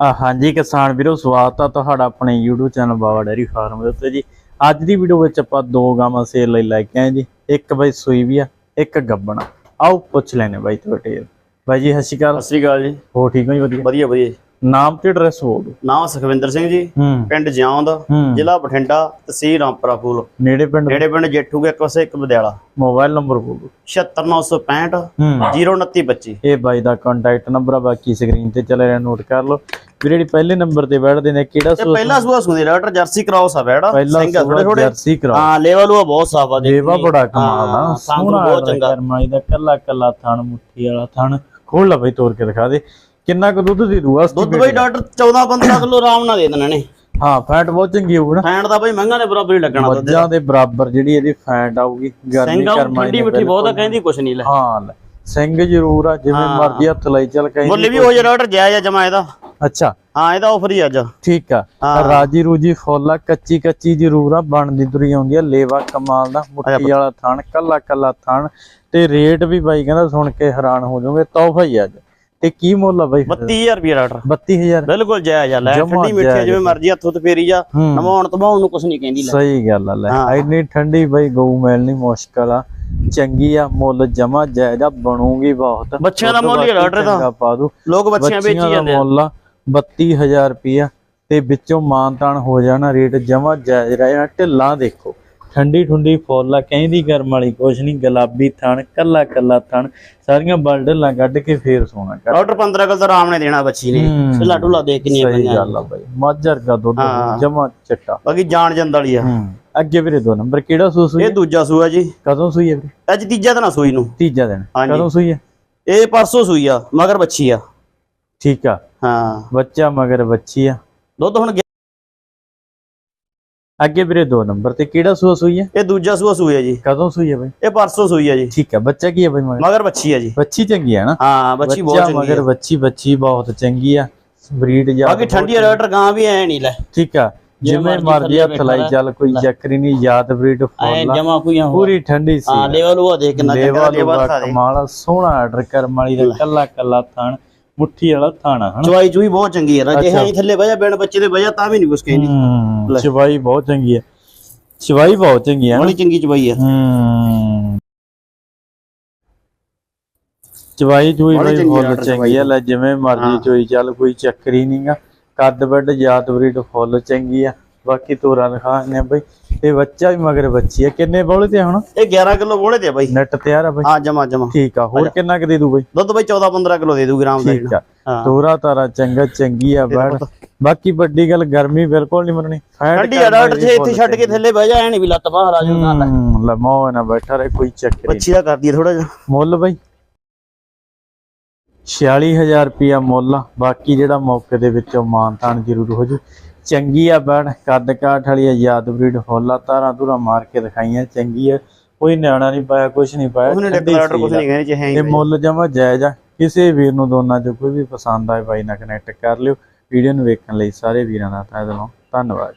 ਆ ਹਾਂਜੀ ਕਿਸਾਨ ਵੀਰੋ ਸਵਾਗਤ ਆ ਤੁਹਾਡਾ ਆਪਣੇ YouTube channel Baba dairy farm ਦੇ ਉੱਤੇ ਜੀ। ਅੱਜ ਦੀ ਵੀਡੀਓ ਵਿੱਚ ਆਪਾਂ ਦੋ ਗਾਵਾਂ ਸੇਲ ਲਈ ਲੈ ਕੇ ਆਏ ਜੀ। ਇੱਕ ਬਈ ਸੂਈ ਵੀ ਆ ਇੱਕ ਗੱਬਣਾ ਆਓ ਪੁੱਛ ਲੈਨੇ ਬਾਈ ਤੋਂ ਡਿਟੇਲ ਬਾਈ ਜੀ ਸਤਿ ਸ਼੍ਰੀ ਅਕਾਲ। ਸਤਿ ਸ੍ਰੀ ਅਕਾਲ ਜੀ। ਹੋ ਠੀਕ ਹੋ ਜੀ ਵਧੀਆ? ਵਧੀਆ ਵਧੀਆ ਜੀ। ਨਾਮ ਤੇ ਐਡਰੈਸ ਬੋਲ ਦਿਓ ਨਾਮ ਸੁਖਵਿੰਦਰ ਸਿੰਘ ਜੀ ਹੂੰ। ਪਿੰਡ ਜਿਉਂਦ ਜ਼ਿਲ੍ਹਾ ਬਠਿੰਡਾ ਤਹਿਸੀਲ ਰਾਮਪੁਰਾ ਫੂਲ ਨੇੜੇ ਪਿੰਡ? ਨੇੜੇ ਪਿੰਡ ਜੇਠੂਗੇ ਇੱਕ ਪਾਸੇ ਇੱਕ ਵਿਦਿਆਲਾ ਮੋਬਾਈਲ ਨੰਬਰ ਬੋਲ ਦਿਓ। 76965 ਹੂੰ। 02925 ਇਹ ਬਾਈ ਦਾ ਕੰਟੈਕਟ ਨੰਬਰ ਆ ਬਾਕੀ ਸਕਰੀਨ ਤੇ ਚੱਲ ਰਿਹਾ ਨੋਟ ਕਰ ਲਓ। ਵੀਰੇ ਜਿਹੜੀ ਪਹਿਲੇ ਨੰਬਰ ਤੇ ਬੈਠਦੇ ਨੇ ਕਿਹੜਾ ਸੂਆ ਪਹਿਲਾ ਸੂਆ ਸੁਣਦੇ ਡਾਕਟਰ ਜਰਸੀ ਕ੍ਰਾਸ ਆ ਬੈੜਾ ਸਿੰਘ ਥੋੜੇ ਥੋੜੇ ਜਰਸੀ ਕਰਾ ਹਾਂ ਲੈਵਲ ਉਹ ਬਹੁਤ ਸਾਫ਼ ਆ। ਦੇਵਾ ਬੜਾ ਕਮਾਲ ਆ। ਸੋਹਣਾ ਬਹੁਤ ਚੰਗਾ। ਕਰਮਾਈ ਦਾ ਕੱਲਾ ਕੱਲਾ ਥਣ ਮੁੱਠੀ ਵਾਲਾ ਥਣ। ਖੋਲ ਲਾ ਬਈ ਤੋੜ ਕੇ ਦਿਖਾ ਦੇ। ਕਿੰਨਾ ਕੁ ਦੁੱਧ ਦੇ ਦੂਆ ਦੁੱਧ ਬਈ ਡਾਕਟਰ 14 15 ਕਿਲੋ ਆਰਾਮ ਨਾਲ ਦੇ ਦੇਣਾ ਨੇ। ਹਾਂ ਫੈਟ ਬਹੁਤ ਚੰਗੀ ਹੋਊ ਨਾ। ਫੈਂਡ ਦਾ ਬਈ ਮਹਿੰਗਾ ਦੇ ਬਰਾਬਰ ਹੀ ਲੱਗਣਾ ਦੁੱਧ ਮੱਝਾਂ ਦੇ ਬਰਾਬਰ ਜਿਹੜੀ ਇਹਦੀ ਫੈਟ ਆਊਗੀ ਗਰਮੀ ਸਿੰਘ ਠੰਡੀ ਨੇ ਮਿੱਠੀ ਬਹੁਤ ਆ। ਕਹਿੰਦੀ ਕੁਛ ਨਹੀਂ ਲੈ। ਹਾਂ ਲੈ। ਸਿੰਘ ਜ਼ਰੂਰ ਆ ਜਿਵੇਂ। ਮਰਜ਼ੀ ਹੱਥ ਲਈ ਚੱਲ ਮੁੱਲ ਵੀ ਹੋ ਜਾ ਡਾਕਟਰ ਜਾਇਜ਼ ਆ ਜਮਾ ਇਹਦਾ। ਅੱਛਾ। ਹਾਂ ਇਹਦਾ ਆਫਰ ਹੀ ਅੱਜ। ਠੀਕ ਆ। ਹਾਂ। ਰਾਜੀ ਰੂਜੀ ਫੁੱਲ ਆ ਕੱਚੀ ਕੱਚੀ ਜ਼ਰੂਰ ਆ ਬਣਦੀ ਤੁਰੀ ਆਉਂਦੀ ਆ ਲੇਵਾ ਕਮਾਲ ਦਾ ਮੁੱਠੀ ਵਾਲਾ ਥਣ ਕੱਲਾ ਕੱਲਾ ਥਣ। ਤੇ ਰੇਟ ਵੀ ਬਾਈ ਕਹਿੰਦਾ ਸੁਣ ਕੇ ਹੈਰਾਨ ਹੋ ਜਾਓਗੇ ਤੋਹਫਾ ਹੀ ਆ ਅੱਜ। ਤੇ ਕੀ ਮੁੱਲ ਆ ਬਾਈ? 32000 ਰੁਪਏ ਡਾਕਟਰ। 32000 ਬਿਲਕੁਲ ਜਾਇਜ਼ ਆ ਲੈ ਠੰਡੀ ਮਿੱਠੀ ਆ, ਜਾਇਜ਼ ਜਿਵੇਂ ਮਰਜ਼ੀ ਹੱਥੋਂ ਤੇ ਫੇਰੀ ਜਾ ਹੂੰ। ਨਵਾਉਣ ਤਵਾਉਣ ਨੂੰ ਕੁਛ ਨਹੀਂ ਕਹਿੰਦੀ ਲੈ। ਸਹੀ ਗੱਲ ਆ ਲੈ। ਇੰਨੀ ਠੰਡੀ ਬਈ ਗਊ ਮਿਲਣੀ ਮੁਸ਼ਕਲ ਆ। ਚੰਗੀ ਆ ਮੁੱਲ ਜਮਾ ਜਾਇਦਾ ਬਣੂਗੀ ਬਹੁਤ। ਬੱਚਿਆਂ ਦਾ ਮੁੱਲ ਹੀ ਆ ਡਾਕਟਰ ਦਾ। ਪਾ ਦੂ ਲੋਕ ਬੱਚੀਆਂ ਵੇਚੀ ਜਾਂਦੇ ਆ। ਮੁੱਲ ਆ 32000 ਰੁਪਿਆ ਤੇ ਵਿੱਚੋਂ ਮਾਨਤਾਨ ਹੋ ਜਾਣਾ ਰੇਟ ਜਮਾ ਜਾਇਜ਼ ਰਹਿਣਾ ਢਿੱਲਾਂ ਦੇਖੋ। ਠੰਡੀ ਠੁੰਡੀ ਫੁੱਲ ਆ ਕਹਿੰਦੀ ਗਰਮ ਵਾਲੀ ਕੁਛ ਨਹੀਂ ਗੁਲਾਬੀ ਥਣ ਕੱਲਾ ਕੱਲਾ ਥਣ ਸਾਰੀਆਂ ਬਲ ਢਿੱਲਾਂ ਕੱਢ ਕੇ ਫੇਰ ਸੋਣਾ ਕਰ। ਡਾਕਟਰ 15 ਕਿਲੋ ਤਾਂ ਆਰਾਮ ਨੇ ਦੇਣਾ ਬੱਚੀ ਨੇ। ਢਿੱਲਾ ਢੁੱਲਾ ਦੇਖ ਕੇ ਨਹੀਂ ਸਹੀ ਗੱਲ ਆ ਬਾਈ। ਮਾਝਰ ਦਾ ਦੁੱਧ। ਜਮਾ ਚਿੱਟਾ। ਬਾਕੀ ਜਾਣ ਜੰਦ ਵਾਲੀ ਆ। ਅੱਗੇ ਵੀਰੇ ਦੋ ਨੰਬਰ ਕਿਹੜਾ ਹੋਈ ਇਹ ਦੂਜਾ ਸੂਆ ਜੀ। ਕਦੋਂ ਸੂਈ ਹੈ ਵੀਰੇ? ਅੱਜ ਤੀਜਾ ਦਿਨ ਆ ਸੂਈ ਨੂੰ। ਤੀਜਾ ਦਿਨ। ਕਦੋਂ ਸੂਈ ਹੈ ਇਹ ਪਰਸੋਂ ਸੂਈ ਆ ਮਗਰ ਬੱਚੀ ਆ। ਠੀਕ ਆ। ਹਾਂ। ਬੱਚਾ ਮਗਰ ਬੱਚੀ ਆ। ਦੁੱਧ ਹੁਣ ਅੱਗੇ ਵੀਰੇ ਦੋ ਨੰਬਰ ਤੇ ਕਿਹੜਾ ਸੂਆ ਸੂਈ ਹੈ? ਇਹ ਦੂਜਾ ਸੂਆ ਸੂਈ ਆ ਜੀ। ਕਦੋਂ ਸੂਈ ਹੈ ਬਾਈ? ਇਹ ਪਰਸੋਂ ਸੂਈ ਆ ਜੀ। ਠੀਕ ਆ ਬੱਚਾ ਕੀ ਹੈ ਬਾਈ ਮਗਰ? ਮਗਰ ਬੱਚੀ ਆ ਜੀ। ਬੱਚੀ ਚੰਗੀ ਹੈ ਨਾ? ਹਾਂ ਬੱਚੀ ਬਹੁਤ ਚੰਗੀ ਮਗਰ ਆ ਬੱਚੀ ਬੱਚੀ ਬਹੁਤ ਚੰਗੀ ਆ। ਬਰੀਡ ਜਾ ਬਾਕੀ ਠੰਡੀ ਡਾਕਟਰ ਗਾਂ ਵੀ ਐ ਨਹੀਂ ਲੈ। ਠੀਕ ਆ ਜਿਵੇਂ ਮਰਜ਼ੀ ਹੱਥ ਲਾਈ ਚੱਲ ਕੋਈ ਚੱਕਰੀ ਨਹੀਂ ਯਾਦ ਬਰੀਡ ਜਮਾ ਕੋਈ ਪੂਰੀ ਠੰਡੀ ਸੀ। ਹਾਂ ਲੈਵਲ ਉਹ ਦੇਖ ਕਿੰਨਾ ਚੰਗਾ। ਲੇਵਾ ਲੈਵਲ ਕਮਾਲ ਸੋਹਣਾ ਆਰਡਰ ਕਰਮ ਵਾਲੀ ਦਾ ਕੱਲਾ ਕੱਲਾ ਥਣ। ਮੁੱਠੀ ਵਾਲਾ ਥਾਣਾ ਹਨਾ? ਚਵਾਈ ਚੂਈ ਬਹੁਤ ਚੰਗੀ ਹੈ ਜੇ ਹੈ ਥੱਲੇ ਬਹਿ ਜਾ ਬਿਨ ਬੱਚੇ ਦੇ ਬਹਿ ਜਾ ਤਾਂ ਵੀ ਨਹੀਂ ਕੁਛ ਕਹਿੰਦੀ ਹੂੰ ਚਵਾਈ ਬਹੁਤ ਚੰਗੀ ਹੈ ਚਵਾਈ ਬਹੁਤ ਚੰਗੀ ਹੈ ਬੜੀ ਚੰਗੀ ਚਵਾਈ ਆ। ਹੂੰ। ਚਵਾਈ ਚੂਈ ਬਈ ਆਰਡਰ ਚੰਗੀ ਆ ਲੈ ਜਿਵੇਂ ਮਰਜ਼ੀ ਹਾਂ। ਚੋਈ ਚੱਲ ਕੋਈ ਚੱਕਰੀ ਨਹੀਂਗਾ ਕੱਦ ਵੱਡ ਜਾਤ ਬਰੀਡ ਫੁੱਲ ਚੰਗੀ ਆ। ਬਾਕੀ ਤੋਰਾ ਦਿਖਾਣੇ ਬਈ। ਤੇ ਬੱਚਾ ਵੀ ਮਗਰ ਬੱਚੀ ਆ। ਕਿੰਨੇ ਬੋਲੇ ਤੇ ਹੁਣ? ਇਹ 11 ਕਿਲੋ ਬੋਲੇ ਤੇ ਬਾਈ। ਨੈਟ ਤਿਆਰ ਆ ਬਈ। ਹਾਂ ਜਮਾ ਜਮਾ। ਠੀਕ ਆ। ਹੋਰ ਕਿੰਨਾ ਕੁ ਦੇ ਦੂ ਬਈ? ਦੁੱਧ ਬਾਈ 14 15 ਕਿਲੋ ਦੇ ਦੂ ਗ੍ਰਾਮ ਦਾ ਠੀਕ ਆ। ਹਾਂ। ਤੋਰਾ ਤਾਰਾ ਚੰਗਾ ਚੰਗੀ ਆ ਬੈੜ ਬਾਕੀ ਵੱਡੀ ਗੱਲ ਗਰਮੀ ਬਿਲਕੁਲ ਨਹੀਂ ਮੰਨਣੀ। ਠੰਡੀ ਆ ਡਾਕਟਰ ਜੇ ਇੱਥੇ ਛੱਡ ਕੇ ਥੱਲੇ ਬਹਿ ਜਾ ਐ ਨਹੀਂ ਵੀ ਲੱਤ ਬਾਹਰ ਆ ਜਾਊ ਨਾ ਲੈ ਲਮੋ ਨਾ ਬੈਠਾ ਰਹੇ ਕੋਈ ਚੱਕਰ ਨੀ। ਬੱਚੀ ਦਾ ਕਰਦੀ ਥੋੜਾ ਜਿਹਾ। ਮੁੱਲ ਬਈ। 46000 ਰੁਪਿਆ ਮੁੱਲ। ਬਾਕੀ ਜਿਹੜਾ ਮੌਕੇ ਦੇ ਵਿੱਚੋਂ ਮਾਨਤਾਨ ਜ਼ਰੂਰ ਹੋ ਜੂ ਚੰਗੀ ਆ ਬੈਣ ਕੱਦ ਕਾਠ ਵਾਲੀ ਆ ਯਾਦ ਬਰੀਡ ਫੁੱਲ ਆ ਤਾਰਾਂ ਧੁਰਾ ਮਾਰ ਕੇ ਦਿਖਾਈਆਂ ਚੰਗੀ ਆ। ਕੋਈ ਨਿਆਣਾ ਨਹੀਂ ਪਾਇਆ ਕੁਛ ਨਹੀਂ ਪਾਇਆ ਉਹਨੇ ਸੀਲ ਆ। ਨਹੀਂ ਕਹਿੰਦੇ ਜੇ ਹੈ ਇਹ ਮੁੱਲ ਜਮਾ ਜਾਇਜ਼ ਆ। ਕਿਸੇ ਵੀਰ ਨੂੰ ਦੋਨਾਂ ਚੋਂ ਕੋਈ ਵੀ ਪਸੰਦ ਆਏ ਬਾਈ ਨਾਲ ਕਨੈਕਟ ਕਰ ਲਿਓ। ਵੀਡੀਓ ਨੂੰ ਵੇਖਣ ਲਈ ਸਾਰੇ ਵੀਰਾਂ ਦਾ ਤਹਿ ਦਿਲੋਂ ਧੰਨਵਾਦ।